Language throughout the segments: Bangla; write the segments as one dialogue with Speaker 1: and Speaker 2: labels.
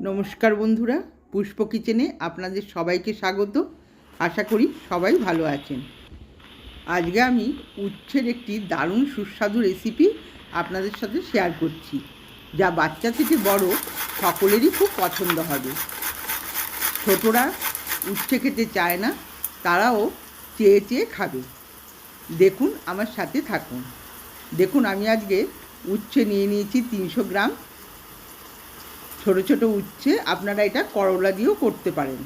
Speaker 1: নমস্কার বন্ধুরা, পুষ্প কিচেনে আপনাদের সবাইকে স্বাগত। আশা করি সবাই ভালো আছেন। আজকে আমি উচ্ছের একটি দারুণ সুস্বাদু রেসিপি আপনাদের সাথে শেয়ার করছি, যা বাচ্চা থেকে বড় সকলেরই খুব পছন্দ হবে। ছোটরা উচ্ছে খেতে চায় না, তারাও চেয়ে চেয়ে খাবে। দেখুন আমার সাথে থাকুন। দেখুন, আমি আজকে উচ্ছে নিয়ে নিয়েছি তিনশো গ্রাম ছোট ছোট উচ্ছে আপনারা এটা করলা দিয়েও করতে পারেন।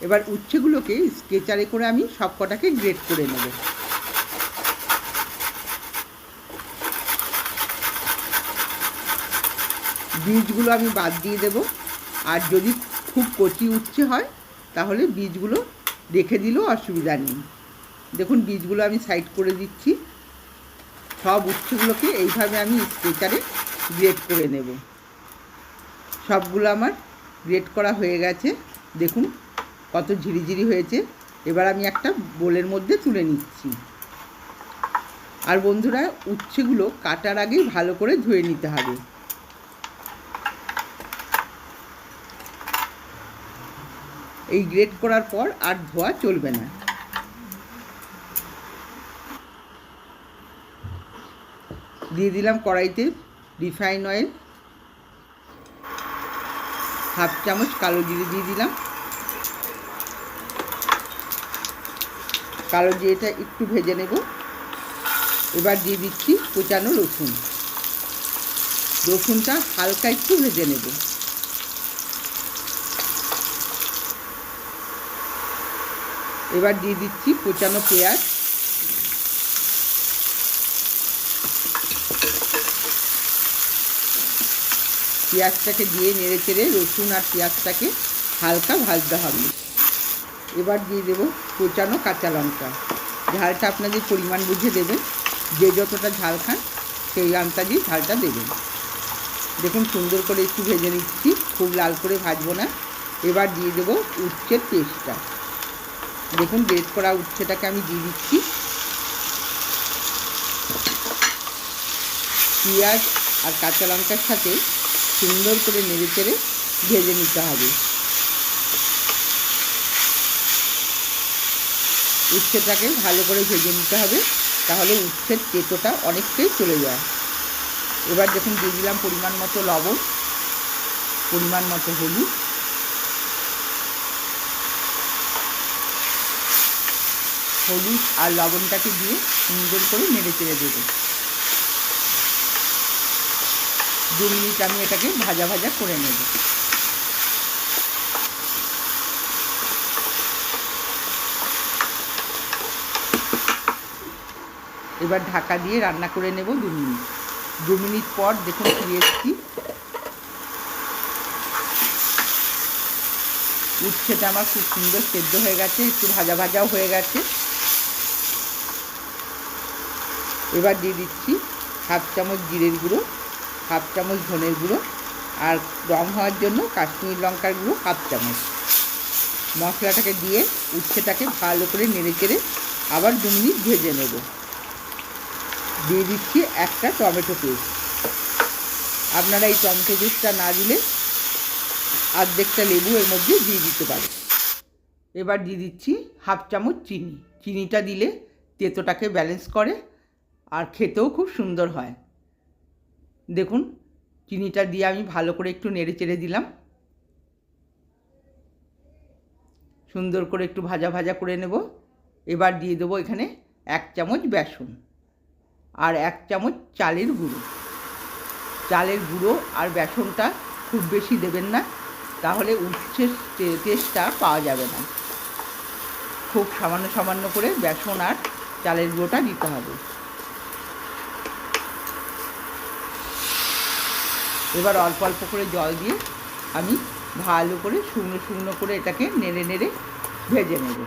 Speaker 1: এবার উচ্ছেগুলোকে স্কেচারে করে আমি সব কটাকে গ্রেট করে নেব। বীজগুলো আমি বাদ দিয়ে দেব। আর যদি খুব কচি উচ্ছে হয়, তাহলে বীজগুলো রেখে দিলেও অসুবিধা নেই। দেখুন, বীজগুলো আমি সাইড করে দিচ্ছি। সব উচ্ছেগুলোকে এইভাবে আমি স্কেচারে গ্রেট করে নেব। সবগুলো আমার গ্রেট করা হয়ে গেছে। দেখুন কত ঝিরিঝিরি হয়েছে। এবার আমি একটা বোলের মধ্যে তুলে নিচ্ছি। আর বন্ধুরা, উচ্ছেগুলো কাটার আগেই ভালো করে ধুয়ে নিতে হবে। এই গ্রেট করার পর আর ধোয়া চলবে না। দিয়ে দিলাম কড়াইতে রিফাইন অয়েল হাফ চামচ কালো জিরে দিয়ে দিলাম। কালো জিরেটা একটু ভেজে নেব। এবার দিয়ে দিচ্ছি কুচানো রসুন। রসুনটা হালকা একটু ভেজে নেব। এবার দিয়ে দিচ্ছি কুচানো পেঁয়াজ। পেঁয়াজটাকে দিয়ে নেড়ে চেড়ে রসুন আর পেঁয়াজটাকে হালকা ভাজতে হবে। এবার দিয়ে দেবো কোচানো কাঁচা লঙ্কা। ঝালটা আপনাদের পরিমাণ বুঝে দেবেন। যে যতটা ঝাল খান, সেই দিয়ে ঝালটা দেবেন। দেখুন সুন্দর করে একটু ভেজে নিচ্ছি। খুব লাল করে ভাজবো না। এবার দিয়ে দেবো উচ্ছের পেস্টটা। দেখুন বেট করা উচ্ছেটাকে আমি দিয়ে দিচ্ছি। পেঁয়াজ আর কাঁচা লঙ্কার সাথে সুন্দর করে নেড়ে চেড়ে ভেজে নিতে হবে। উচ্ছেটাকে ভালো করে ভেজে নিতে হবে, তাহলে উচ্ছের তেতোটা অনেকটাই চলে যায়। এবার যখন দিয়ে দিলাম পরিমাণ মতো লবণ, পরিমাণ মতো হলুদ। হলুদ আর লবণটাকে দিয়ে সুন্দর করে নেড়ে চেড়ে দেবো। দু মিনিট আমি এটাকে ভাজা ভাজা করে নেব। এবার ঢাকা দিয়ে রান্না করে নেব দু মিনিট। দু মিনিট পর দেখুন ফিরে এসেছি। উচ্ছেটা আমার খুব সুন্দর সেদ্ধ হয়ে গেছে, একটু ভাজা ভাজাও হয়ে গেছে। এবার দিয়ে দিচ্ছি হাফ চামচ জিরের গুঁড়ো। হাফ চামচ ধনের গুঁড়ো আর রং হওয়ার জন্য কাশ্মীর লঙ্কার গুঁড়ো হাফ চামচ। মশলাটাকে দিয়ে উচ্ছেটাকে ভালো করে নেড়ে চেড়ে আবার দু মিনিট ভেজে নেব। দিয়ে দিচ্ছি একটা টমেটো পেস্ট। আপনারা এই টমেটো পেস্টটা না দিলে আর্ধেকটা লেবু এর মধ্যে দিয়ে দিতে পারে এবার দিয়ে দিচ্ছি হাফ চামচ চিনি। চিনিটা দিলে তেতোটাকে ব্যালেন্স করে আর খেতেও খুব সুন্দর হয়। দেখুন, চিনিটা দিয়ে আমি ভালো করে একটু নেড়ে চেড়ে দিলাম। সুন্দর করে একটু ভাজা ভাজা করে নেব। এবার দিয়ে দেবো এখানে এক চামচ বেসন আর এক চামচ চালের গুঁড়ো। চালের গুঁড়ো আর বেসনটা খুব বেশি দেবেন না, তাহলে উচ্ছের টেস্টটা পাওয়া যাবে না। খুব সামান্য সামান্য করে বেসন আর চালের গুঁড়োটা দিতে হবে। এবার অল্প অল্প করে জল দিয়ে আমি ভালো করে শুকনো শুকনো করে এটাকে নেড়ে নেড়ে ভেজে নেব।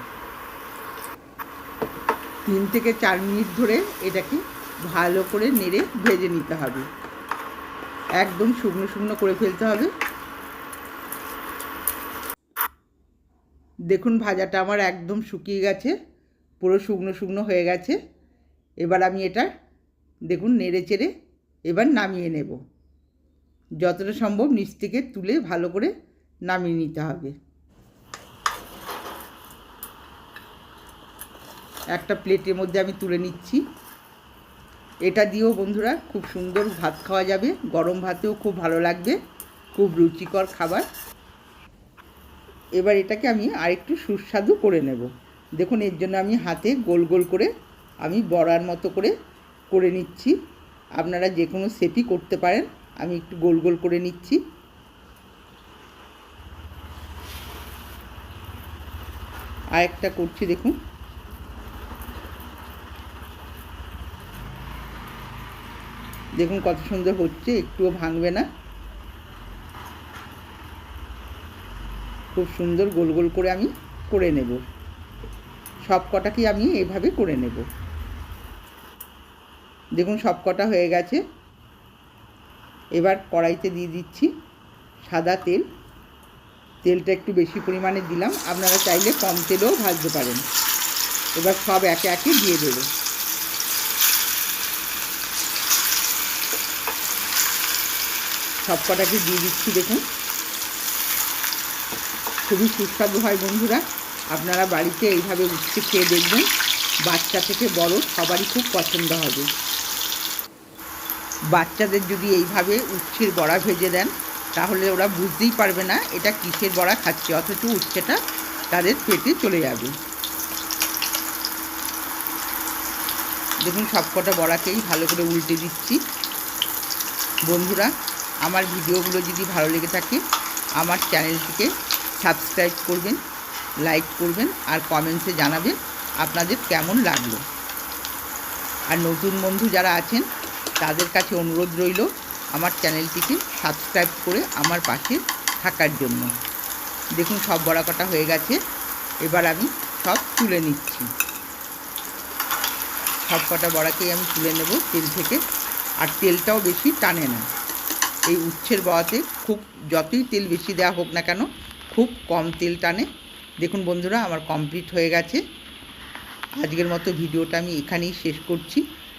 Speaker 1: তিন থেকে চার মিনিট ধরে এটাকে ভালো করে নেড়ে ভেজে নিতে হবে। একদম শুকনো শুকনো করে ফেলতে হবে। দেখুন ভাজাটা আমার একদম শুকিয়ে গেছে, পুরো শুকনো শুকনো হয়ে গেছে। এবার আমি এটা দেখুন নেড়ে চেড়ে এবার নামিয়ে নেব। যতটা সম্ভব নিচ থেকে তুলে ভালো করে নামিয়ে নিতে হবে। একটা প্লেটের মধ্যে আমি তুলে নিচ্ছি। এটা দিয়েও বন্ধুরা খুব সুন্দর ভাত খাওয়া যাবে। গরম ভাতেও খুব ভালো লাগবে। খুব রুচিকর খাবার। এবার এটাকে আমি আরেকটু সুস্বাদু করে নেব। দেখুন, এর জন্য আমি হাতে গোল গোল করে আমি বড়ার মতো করে করে নিচ্ছি। আপনারা যে কোনো শেপই করতে পারেন। আমি একটু গোল গোল করে নিচ্ছি। আরেকটা করছি, দেখুন। দেখুন কত সুন্দর হচ্ছে, একটুও ভাঙবে না। খুব সুন্দর গোল গোল করে আমি করে নেব। সব কটাকে আমি এভাবে করে নেব। দেখুন সব কটা হয়ে গেছে। এবার কড়াইতে দিয়ে দিচ্ছি সাদা তেল। তেলটা একটু বেশি পরিমাণে দিলাম। আপনারা চাইলে কম তেলেও ভাজতে পারেন। এবার সব একে একে দিয়ে দেবো। সব কটাকে দিয়ে দিচ্ছি দেখুন। খুবই সুস্বাদু হয় বন্ধুরা। আপনারা বাড়িতে এইভাবে উঠতে খেয়ে দেখবেন। বাচ্চা থেকে বড় সবারই খুব পছন্দ হবে। বাচ্চাদের যদি এইভাবে উচ্ছের বড়া ভেজে দেন, তাহলে ওরা বুঝতেই পারবে না এটা কিসের বড়া খাচ্ছে, অথচ উচ্ছেটা তাদের পেটে চলে যাবে। দেখুন সবকটা বড়াকেই ভালো করে উল্টে দিচ্ছি। বন্ধুরা, আমার ভিডিওগুলো যদি ভালো লেগে থাকে, আমার চ্যানেলটিকে সাবস্ক্রাইব করবেন, লাইক করবেন আর কমেন্টসে জানাবেন আপনাদের কেমন লাগল। আর নতুন বন্ধু যারা আছেন তাদের কাছে অনুরোধ রইল আমার চ্যানেলটিকে সাবস্ক্রাইব করে আমার পাশে থাকার জন্য। দেখুন, সব বড়া কটা হয়ে গেছে। এবার আমি সব তুলে নিচ্ছি। সব কটা বড়াকেই আমি তুলে নেব তেল থেকে। আর তেলটাও বেশি টানে না। এই উচ্ছের বড়াতে খুব যতই তেল বেশি দেওয়া হোক না কেন, খুব কম তেল টানে। দেখুন বন্ধুরা, আমার কমপ্লিট হয়ে গেছে। আজকের মতো ভিডিওটা আমি এখানেই শেষ করছি।